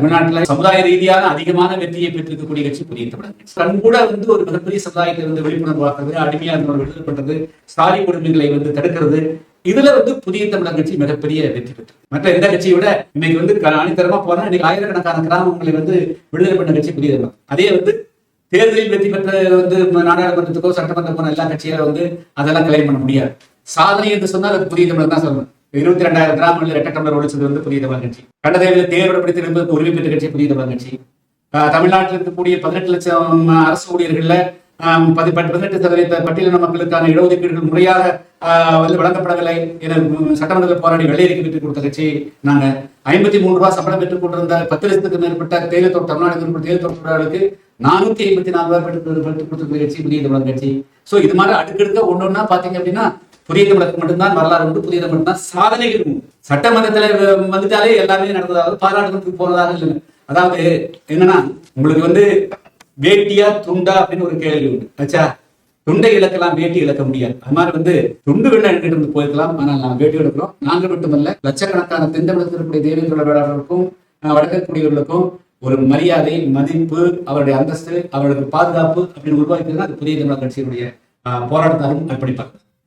தமிழ்நாட்டில் சமுதாய ரீதியான அதிகமான வெற்றியை பெற்றிருக்கக்கூடிய கட்சி புதிய தமிழர். கட்சி கண் கூட வந்து ஒரு மிகப்பெரிய சமுதாயத்தை வந்து விழிப்புணர்வாக்குறது அடிமையா இருந்தவர்கள் விடுதலை பண்றது சாதி கொடுமைகளை வந்து தடுக்கிறது. இதுல வந்து புதிய தமிழர் கட்சி மிகப்பெரிய வெற்றி பெற்றது. மற்ற எந்த கட்சியை விட இன்னைக்கு வந்து க- போனா இன்னைக்கு ஆயிரக்கணக்கான கிராமங்களை வந்து விடுதலை பண்ண கட்சி புதிய தமிழர். அதே வந்து தேர்தலில் வெற்றி பெற்ற வந்து நாடாளுமன்றத்துக்கோ சட்டமன்றம் போன எல்லா கட்சியால வந்து அதெல்லாம் கிளைம் பண்ண முடியாது. சாதனை என்று சொன்னால் அது புதிய தமிழர் தான் சொல்லணும். இருபத்தி ரெண்டாயிரம் கிராமங்களில் ரெட்ட டம்ளர் ஒழிச்சது வந்து புதிய தமிழ் கட்சி. கண்டதேவியில் தேர்வுபடுத்தி என்பதற்கு உரிமை பெற்ற கட்சி புதிய தமிழ் கட்சி. தமிழ்நாட்டில் இருக்கக்கூடிய பதினெட்டு லட்சம் அரசு ஊழியர்கள்ல பதி- பதினெட்டு சதவீத பட்டியலின மக்களுக்கான இடஒதுக்கீடுகள் முறையாக ஆஹ் வந்து வழங்கப்படவில்லை என சட்டமன்ற சட்டமன்றத்தில் போராடி வெள்ளையறிக்கை பெற்றுக் கொடுத்த கட்சி. நாங்க ஐம்பத்தி மூணு ரூபாய் சம்பளம் பெற்றுக் கொண்டிருந்த பத்து லட்சத்துக்கு மேற்பட்ட தேயிலை தோட்ட தமிழ்நாடு மேற்பட்ட தேயிலை தோட்ட தொழிலாளர்களுக்கு நானூத்தி ஐம்பத்தி நாலு ரூபாய் பெற்று பெற்றுக் கொடுத்த கட்சி புதிய தமிழர் கட்சி. சோ இது மாதிரி அடுக்கடுக்க ஒண்ணு பாத்தீங்க அப்படின்னா புதிய தமிழகம் மட்டும்தான் வரலாறு உண்டு புதிய தமிழ் தான் சாதனைகள் உண்டு. சட்டமன்றத்துல வந்துட்டாலே எல்லாமே நடந்ததாக பாராளுமன்றத்துக்கு போனதாக இல்லை அதாவது என்னன்னா உங்களுக்கு வந்து வேட்டியா துண்டா அப்படின்னு ஒரு கேள்வி உண்டு. ஆச்சா துண்டை இழக்கலாம் வேட்டி இழக்க முடியாது. அது மாதிரி வந்து துண்டு வேணா எடுத்துட்டு வந்து போயிருக்கலாம். ஆனால் நான் வேட்டி எடுக்கிறோம். நாங்கள் மட்டுமல்ல லட்சக்கணக்கான தென்தமிழகத்தில் இருக்கக்கூடிய தேவேந்திர வேளாளர்களுக்கும் வடக்கக்கூடியவர்களுக்கும் ஒரு மரியாதை மதிப்பு அவருடைய அந்தஸ்து அவர்களுக்கு பாதுகாப்பு அப்படின்னு உருவாக்கியதுன்னா அது புதிய தமிழக கட்சியினுடைய அஹ், போராட்டத்தாலும் அர்ப்பணிப்பாங்க